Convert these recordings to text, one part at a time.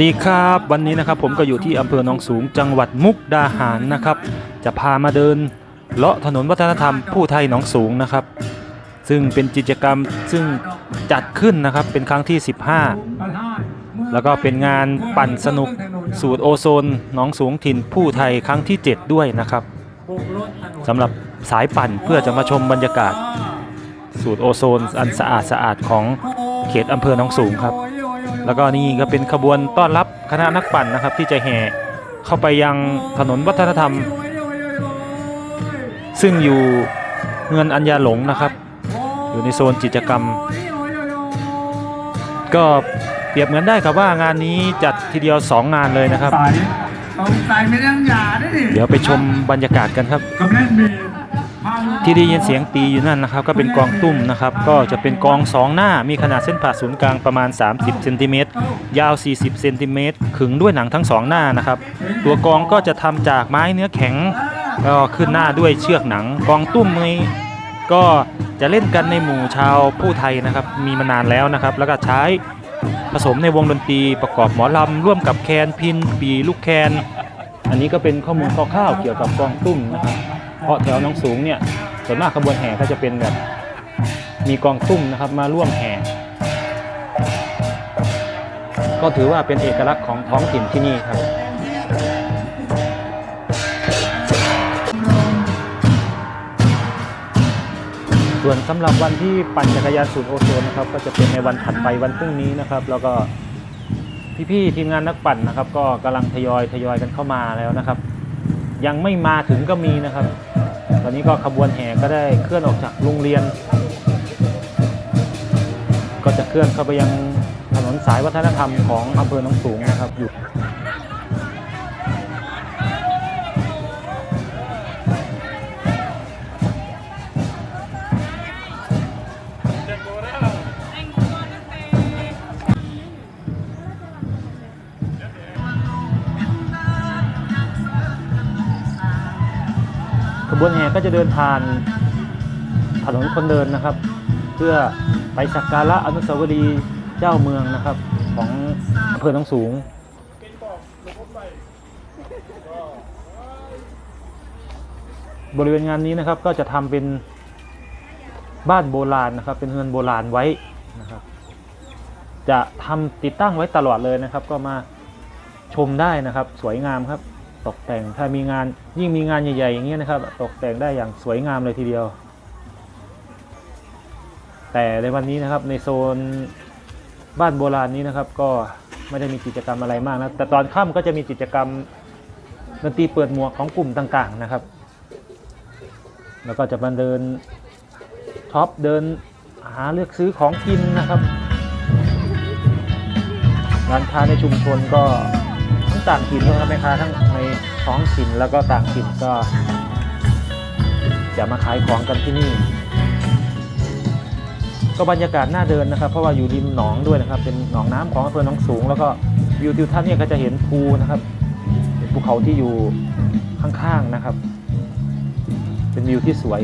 ดีครับวันนี้นะครับผมก็อยู่ที่อำเภอหนองสูงจังหวัดมุกดาหารนะครับ จะพามาเดินเลาะถนนวัฒนธรรมผู้ไทยหนองสูงนะครับ ซึ่งเป็นกิจกรรมซึ่งจัดขึ้นนะครับเป็นครั้งที่ 15 แล้วก็เป็นงานปั่นสนุกสูตรโอโซนหนองสูงถิ่นผู้ไทยครั้งที่ 7 ด้วยนะครับสำหรับสายปั่นเพื่อจะมาชมบรรยากาศ สูตรโอโซนอันสะอาดสะอาดของเขตอำเภอหนองสูงครับ แล้วก็นี่ก็เป็นขบวนต้อนรับคณะนักปั่นนะครับ ที่จะแห่เข้าไปยังถนนวัฒนธรรม ซึ่งอยู่เงินอัญญาหลงนะครับ อยู่ในโซนกิจกรรม ก็เปรียบเหมือนได้ครับว่างานนี้จัดทีเดียว 2 งานเลยนะครับสายเอาสายไม่ยังหยาได้ดิเดี๋ยวไปชมบรรยากาศกันครับ กำลังมีพาลูก ที่ได้ยินเสียงตีอยู่นั่นนะครับ ก็เป็นกองตุ้มนะครับ ก็จะเป็นกองสองหน้ามีขนาดเส้นผ่าศูนย์กลางประมาณ 30เซนติเมตรยาว 40เซนติเมตรขึงด้วยหนังทั้งสองหน้านะครับ ตัวกองก็จะทำจากไม้เนื้อแข็งก็ขึ้นหน้าด้วยเชือกหนัง กองตุ้มนี้ก็จะเล่นกันในหมู่ชาวผู้ไทยนะครับ มีมานานแล้วนะครับ แล้วก็ใช้ผสมในวงดนตรีประกอบหมอลำร่วมกับแคนพินปีลูกแคน อันนี้ก็เป็นข้อมูลคร่าวๆเกี่ยวกับกองตุ้มนะครับ เพราะแถวน้องสูงเนี่ยส่วนมากขบวนแห่ก็จะเป็นแบบมีกองตุ้มนะครับมาร่วมแห่ ก็ถือว่าเป็นเอกลักษณ์ของท้องถิ่นที่นี่ครับส่วนสำหรับวันที่ปั่นจักรยานสูตรโอโซนนะครับก็จะเป็นในวันถัดไปวันพรุ่งนี้นะครับ แล้วก็ พี่ๆทีมงานนักปั่นนะครับ ก็กำลังทยอยทยอยกันเข้ามาแล้วนะครับ ยังไม่มาถึงก็มีนะครับ ตอนนี้ก็ขบวนแห่ก็ได้เคลื่อนออกจากโรงเรียน ก็จะเคลื่อนเข้าไปยังถนนสายวัฒนธรรมของอำเภอหนองสูงนะครับอยู่ บวนแห่ก็จะเดินผ่านถนนคนเดินนะครับ เพื่อไปสักการะอนุสาวรีย์เจ้าเมืองนะครับ ของอำเภอหนองสูงบริเวณงานนี้นะครับก็จะทำเป็นบ้านโบราณนะครับ เป็นเรือนโบราณไว้นะครับ จะทำติดตั้งไว้ตลอดเลยนะครับ ก็มาชมได้นะครับ สวยงามครับ ตกแต่งถ้ามีงานยิ่งมีงานใหญ่ๆอย่างเงี้ยนะครับ ตกแต่งได้อย่างสวยงามเลยทีเดียว แต่ในวันนี้นะครับในโซนบ้านโบราณนี้นะครับ ก็ไม่ได้มีกิจกรรมอะไรมากนะแต่ตอนค่ำก็จะมีกิจกรรมดนตรีเปิดหมวกของกลุ่มต่างๆนะครับ แล้วก็จะมาเดินช็อปเดินหาเลือกซื้อของกินนะครับร้านค้าในชุมชนก็ ทั้งต่างถิ่นด้วยครับแม่ค้าทั้งในท้องถิ่นแล้วก็ต่างถิ่นก็จะมาขายของกันที่นี่ ก็บรรยากาศน่าเดินนะครับ เพราะว่าอยู่ริมหนองด้วยนะครับ เป็นหนองน้ำของอำเภอหนองสูง แล้วก็วิวทิวทัศน์เนี่ยก็จะเห็นภูนะครับเป็นภูเขาที่อยู่ข้างๆนะครับ เป็นวิวที่สวย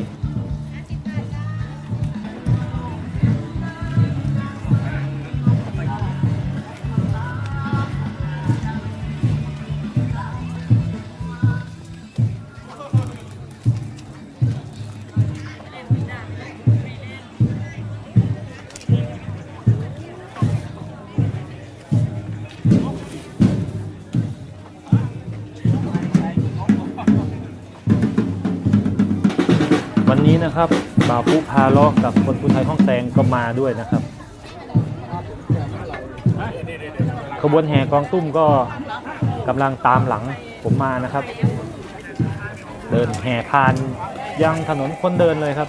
นะครับบ่าวปุ๊พาล้อกับคนภูไทยห้องแตงก็มาด้วยนะครับ ขบวนแห่กองตุ้มก็กำลังตามหลังผมมานะครับ เดินแห่ผ่านยังถนนคนเดินเลยครับ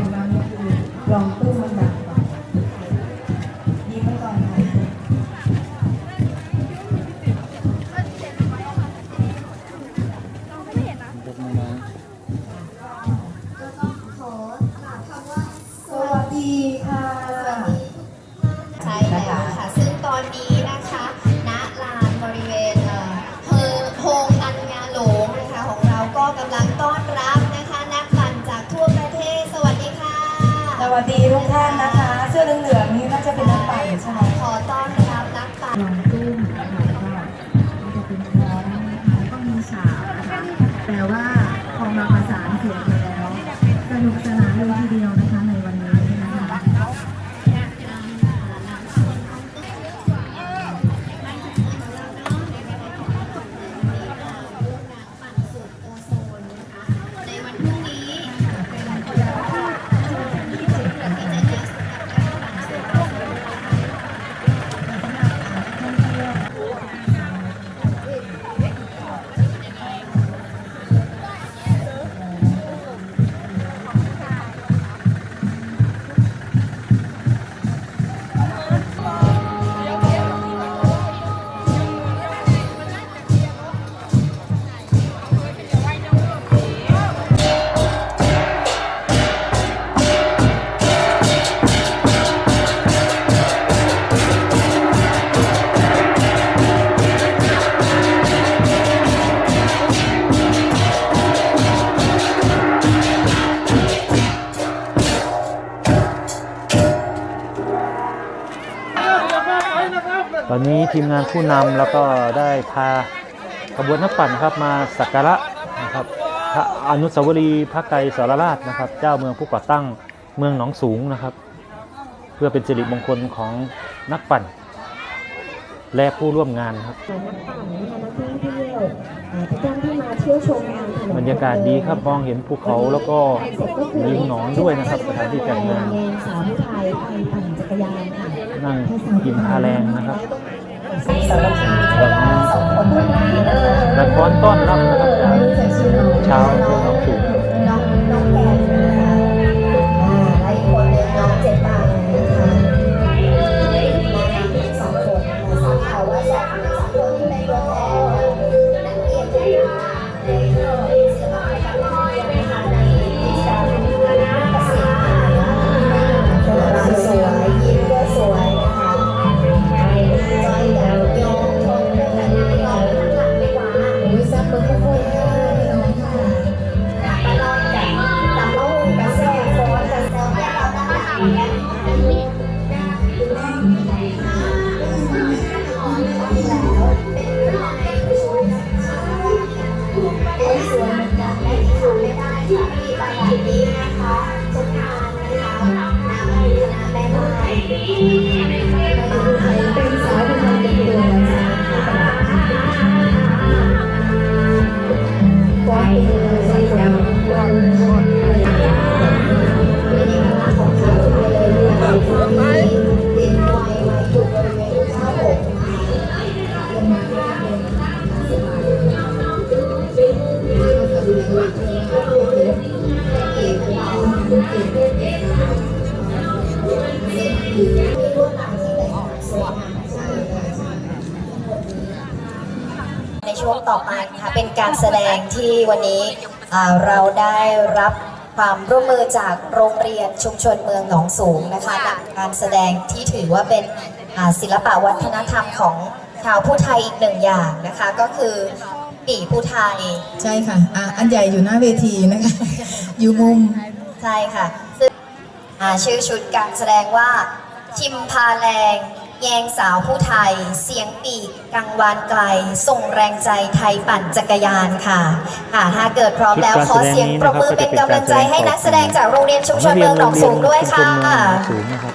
abadía ตอนนี้ทีมงานผู้นำแล้วก็ได้พาขบวนนักปั่นครับมาสักการะนะครับพระอนุสาวรีย์พระไกรสรราชนะครับ เจ้าเมืองผู้ก่อตั้งเมืองหนองสูงนะครับ เพื่อเป็นสิริมงคลของนักปั่น และผู้ร่วมงานครับบรรยากาศดีครับมองเห็นภูเขาแล้วก็ยิงหนอนด้วยนะครับสถานที่จัดงานสาวผู้ไทยไทยปั่นจักรยานค่ะ นั่งกินพาแรงนะครับสารพัดสองคนนี้เออและก้อนต้อนรับนะครับจากจากชื่อน้องชาว ในช่วงต่อไปนะคะเป็นการแสดงที่วันนี้อ่าเราได้รับความร่วมมือจากโรงเรียนชุมชนเมืองหนองสูงนะคะนำการแสดงที่ถือว่าเป็นอ่าศิลปะวัฒนธรรมของชาวผู้ไทยอีกหนึ่งอย่างนะคะก็คือปีผู้ไทยใช่ค่ะอะอันใหญ่อยู่หน้าเวทีนะคะอยู่มุมใช่ค่ะซึ่งอ่าชื่อชุดการแสดงว่าชิมพาแรง แยงสาวผู้ไทย เสียงปีกกังวานไกล ส่งแรงใจไทยปั่นจักรยานค่ะค่ะถ้าเกิดพร้อมแล้วชุดขการอแสดงเสียงนี้ปรบนะครับมือก็เป็จะนเป็นกำลังใจให้นักแสดงจากโรงเรียนชุมชนนักเรีเมืยอนงหนองสูงด้วยชุมชค่ะนเมืองหนองสูงนะครับ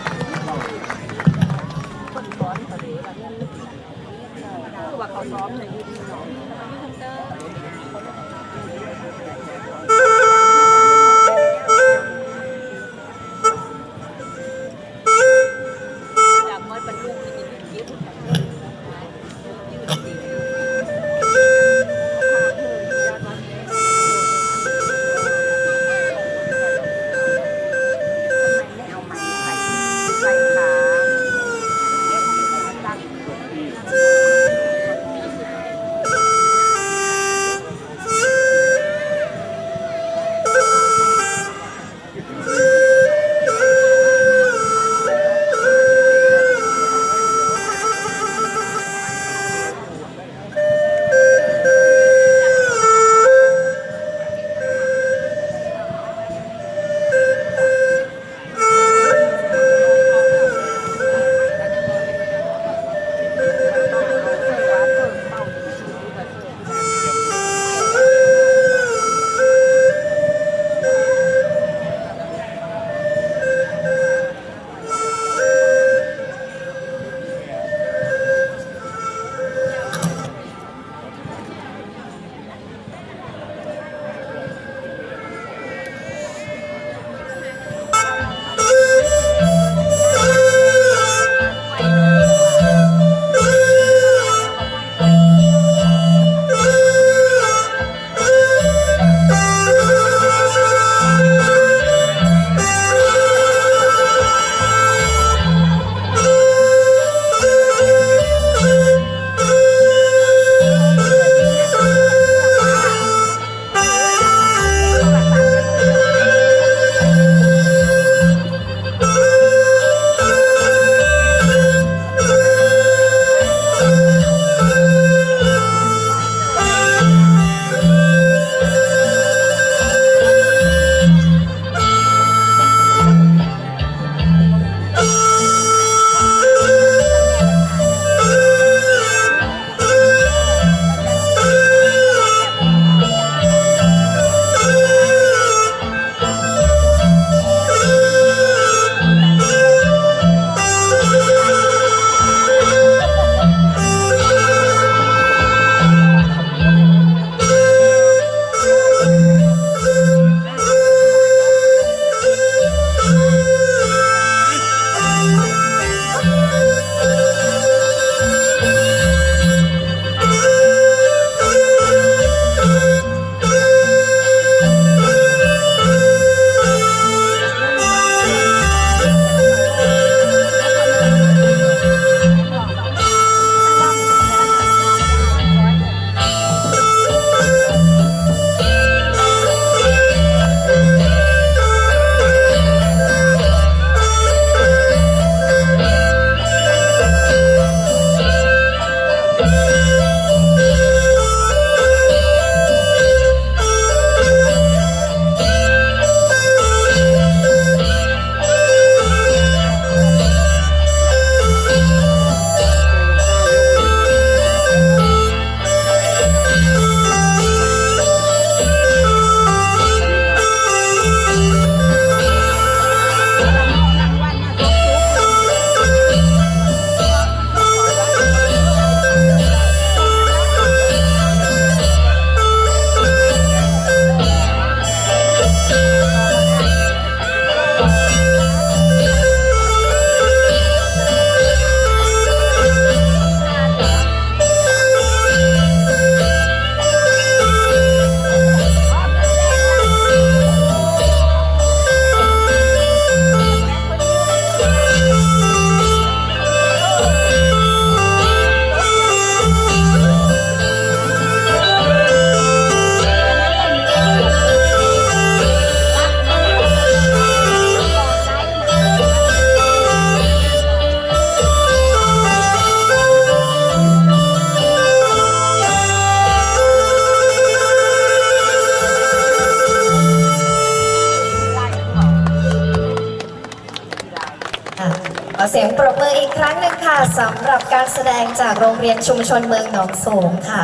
สำหรับการแสดงจากโรงเรียนชุมชนเมืองหนองโสงค่ะ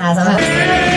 ค่ะสำหรับ